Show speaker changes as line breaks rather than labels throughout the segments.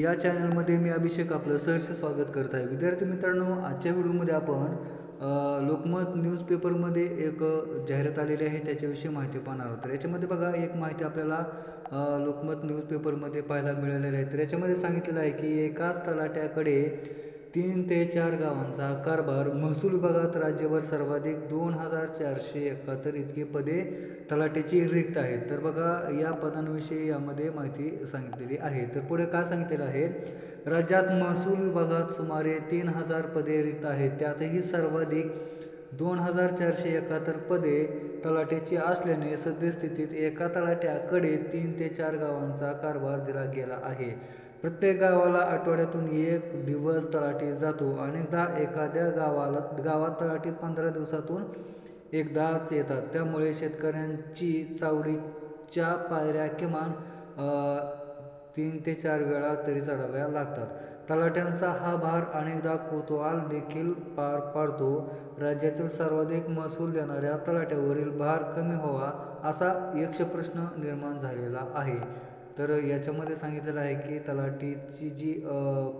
या चॅनलमध्ये मी अभिषेक आपलं सहर्ष स्वागत करत आहे. विद्यार्थी मित्रांनो आजच्या व्हिडिओमध्ये आपण लोकमत न्यूजपेपरमध्ये एक जाहिरात आलेली आहे. त्याच्याविषयी माहिती पाहणार आहोत. तर याच्यामध्ये बघा एक माहिती आपल्याला लोकमत न्यूजपेपरमध्ये पाहायला मिळालेली आहे. तर याच्यामध्ये सांगितलेलं आहे की एकाच तलाट्याकडे तीन ते चार गावांचा कारभार महसूल विभागात राज्यभर सर्वाधिक दोन हजार चारशे एकाहत्तर इतकी पदे तलाट्याची रिक्त आहेत. तर बघा या पदांविषयी यामध्ये माहिती सांगितलेली आहे. तर पुढे काय सांगितलेलं आहे? राज्यात महसूल विभागात सुमारे तीन हजार पदे रिक्त आहेत. त्यातही सर्वाधिक दोन हजार चारशे एकाहत्तर पदे तलाट्याची असल्याने सद्यस्थितीत एका तलाठ्याकडे तीन ते चार गावांचा कारभार दिला गेला आहे. प्रत्येक गावाला आठवड्यातून एक दिवस तलाठी जातो. अनेकदा एखाद्या गावाला गावात तलाठी पंधरा दिवसातून एकदाच येतात. त्यामुळे शेतकऱ्यांची चावडीच्या पायऱ्या किमान तीन ते चार वेळा तरी चढाव्या लागतात. तलाट्यांचा हा भार अनेकदा कोतवाल देखील पार पाडतो. राज्यातील सर्वाधिक महसूल देणाऱ्या तलाठ्यावरील भार कमी व्हावा असा यक्ष प्रश्न निर्माण झालेला आहे. तर याच्यामध्ये सांगितलेलं आहे की तलाठीची जी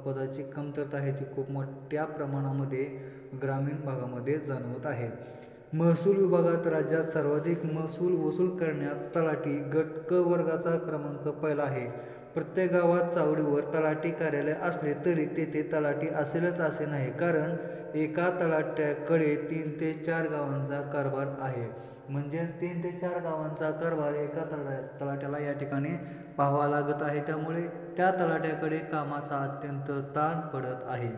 पदाची कमतरता आहे ती खूप मोठ्या प्रमाणामध्ये ग्रामीण भागामध्ये जाणवत आहे. महसूल विभागात राज्यात सर्वाधिक महसूल वसूल करण्यात तलाठी गट क वर्गाचा क्रमांक पहिला आहे. प्रत्येक गावात चावडीवर तलाठी कार्यालय असले तरी तेथे तलाठी असेलच असे नाही कारण एका तलाट्याकडे तीन ते चार गावांचा कारभार आहे. म्हणजेच तीन ते चार गावांचा कारभार एका तला तलाट्याला या ठिकाणी पाहावा लागत आहे. त्यामुळे त्या तलाट्याकडे कामाचा अत्यंत ताण पडत आहे.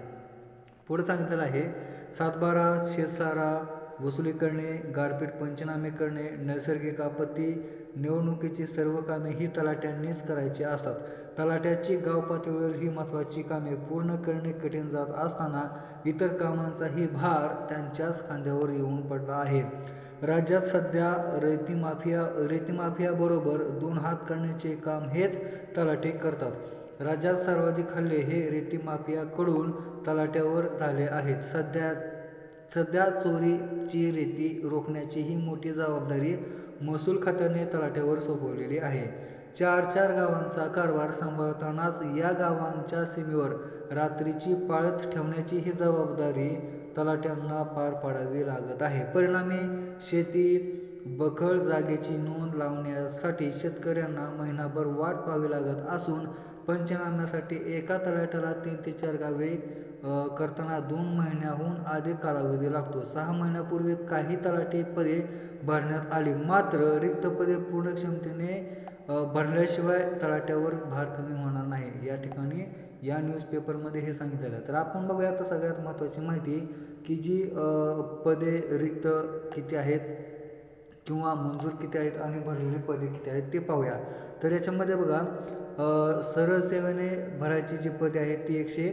पुढे सांगितलेलं आहे सातबारा शेतसारा वसुली करणे गारपीट पंचनामे करणे नैसर्गिक आपत्ती निवडणुकीची सर्व कामे ही तलाट्यांनीच करायची असतात. तलाट्याची गाव पातळीवर ही महत्त्वाची कामे पूर्ण करणे कठीण जात असताना इतर कामांचाही भार त्यांच्याच खांद्यावर येऊन पडला आहे. राज्यात सध्या रेती माफिया रेती माफियाबरोबर दोन हात करण्याचे काम हेच तलाटे करतात. राज्यात सर्वाधिक हल्ले हे रेती माफियाकडून तलाट्यावर झाले आहेत. सध्या सध्या चोरीची रेती रोखण्याची ही मोठी जबाबदारी महसूल खात्याने तलाठ्यावर सोपवलेली आहे. चार चार गावांचा कारभार सांभाळतानाच या गावांच्या सीमेवर रात्रीची पाळत ठेवण्याची ही जबाबदारी तलाठ्यांना पार पाडावी लागत आहे. परिणामी शेती बखळ जागेची नोंद लावण्यासाठी शेतकऱ्यांना महिनाभर वाट पाहावी लागत असून पंचनाम्यासाठी एका तलाठ्याला तीन ते चार गावे करताना दोन महिन्याहून अधिक कालावधी लागतो. सहा महिन्यापूर्वी काही तलाठी पदे भरण्यात आली. मात्र रिक्त पदे पूर्ण क्षमतेने भरल्याशिवाय तलाट्यावर भार कमी होणार नाही. या ठिकाणी या न्यूजपेपरमध्ये हे सांगितलेलं आहे. तर आपण बघूया आता सगळ्यात महत्त्वाची माहिती की जी पदे रिक्त किती आहेत किंवा मंजूर किती आहेत आणि भरलेली पदे किती आहेत ते पाहूया. तर याच्यामध्ये बघा सरळ सेवेने भरायची जी पदे आहेत ती एकशे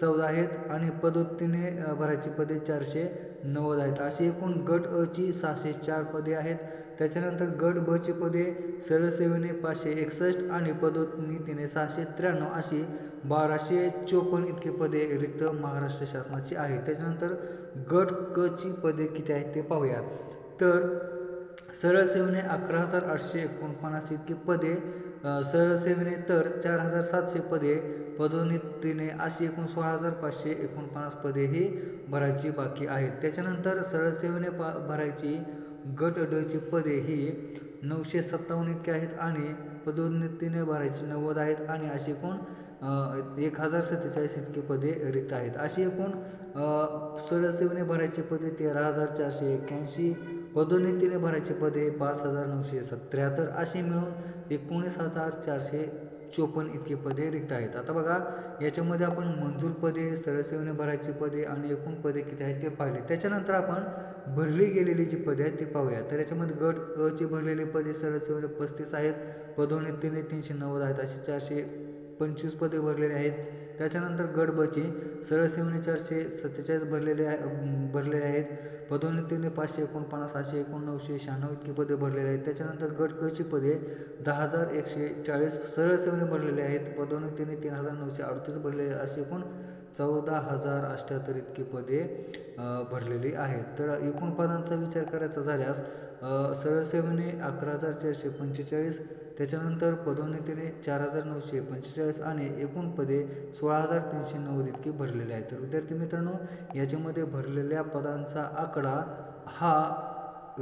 चौदा आहेत आणि पदोत्तीने भरायची पदे चारशे नव्वद आहेत. अशी एकूण गट अ ची सहाशे चार पदे आहेत. त्याच्यानंतर गट ब ची पदे सरळ सेवेने पाचशे एकसष्ट आणि पदोन्नतीने सहाशे त्र्याण्णव अशी बाराशे चोपन्न इतकी पदे रिक्त महाराष्ट्र शासनाची आहेत. त्याच्यानंतर गट क ची पदे किती आहेत ते पाहूया. तर सरळ सेवेने अकरा हजार आठशे एकोणपन्नास इतकी पदे सरळ सेवेने तर चार हजार सातशे पदे पदोन्नतीने अशी एकूण सोळा हजार पाचशे एकोणपन्नास पदे ही भरायची बाकी आहेत. त्याच्यानंतर सरळ सेवेने पा भरायची गट डची पदे ही नऊशे सत्तावन्न इतकी आहेत आणि पदोन्नतीने भरायची नव्वद आहेत आणि अशी एकूण एक हजार सत्तेचाळीस इतकी पदे रिक्त आहेत. अशी एकूण सदस्यने भरायचे भरायची पदे तेरा हजार चारशे एक्क्याऐंशी पदोन्नतीने भरायची पदे पाच हजार नऊशे सत्याहत्तर अशी मिळून एकोणीस हजार चारशे चोपन्न इतकी पदे रिक्त आहेत. आता बघा याच्यामध्ये आपण मंजूर पदे सरळ भरायची पदे आणि एकूण पदे किती आहेत ते पाहिले. त्याच्यानंतर आपण भरली गेलेली जी पदे आहेत ते पाहूया. तर याच्यामध्ये गट अ ची भरलेली पदे सरळसेवने पस्तीस आहेत पदोन्नतीने तीनशे नव्वद आहेत अशी चारशे पंचवीस पदे भरलेले आहेत. त्याच्यानंतर गट बची. सरळ सेवेने चारशे सत्तेचाळीस भरलेले आहे भरलेले आहेत. पदोन्नतीने पाचशे एकोणपन्नास अशे एकोणनऊशे शहाण्णव इतकी पदे भरलेले आहेत. त्याच्यानंतर गट पदे दहा हजार एकशे चाळीस सरळ सेवेने भरलेले आहेत. पदोन्नतीने तीन हजार नऊशे अडतीस भरलेले आहेत. एकूण चौदा हजार अष्ट्याहत्तर इतकी पदे भरलेली आहेत. तर एकूण पदांचा विचार करायचा झाल्यास अ, अकरा हजार चारशे पंचेचाळीस त्याच्यानंतर पदोन्नतीने चार हजार नऊशे पंचेचाळीस आणि एकूण पदे सोळा हजार तीनशे नव्वद इतकी भरलेली आहेत. तर विद्यार्थी मित्रांनो याच्यामध्ये भरलेल्या पदांचा आकडा हा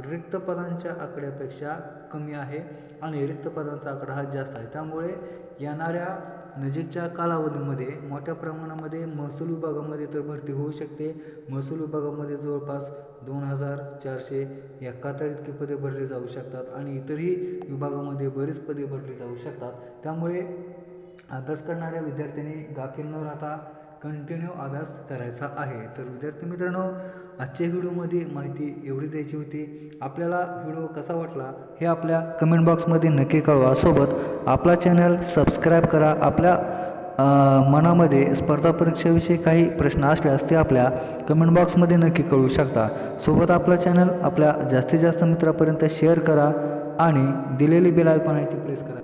रिक्त पदांच्या आकड्यापेक्षा कमी आहे आणि रिक्त पदांचा आकडा हा जास्त आहे. त्यामुळे येणाऱ्या नजीकच्या कालावधीमध्ये मोठ्या प्रमाणामध्ये महसूल विभागामध्ये तर भरती होऊ शकते. महसूल विभागामध्ये जवळपास दोन हजार चारशे एकाहत्तर इतकी पदे भरली जाऊ शकतात आणि इतरही विभागामध्ये बरीच पदे भरली जाऊ शकतात. त्यामुळे अभ्यास करणाऱ्या विद्यार्थ्यांनी गाफील न राहता कंटिन्यू अभ्यास करायचा आहे. तर विद्यार्थी मित्रांनो आजच्या व्हिडिओमध्ये माहिती एवढी द्यायची होती. आपल्याला व्हिडिओ कसा वाटला हे आपल्या कमेंट बॉक्समध्ये नक्की कळवा. सोबत आपला चॅनल सबस्क्राईब करा. आपल्या मनामध्ये स्पर्धा परीक्षेविषयी काही प्रश्न असल्यास ते आपल्या कमेंट बॉक्समध्ये नक्की कळवू शकता. सोबत आपला चॅनल आपल्या जास्तीत जास्त मित्रापर्यंत शेअर करा आणि दिलेली बेल आयकॉन आहे ती प्रेस करा.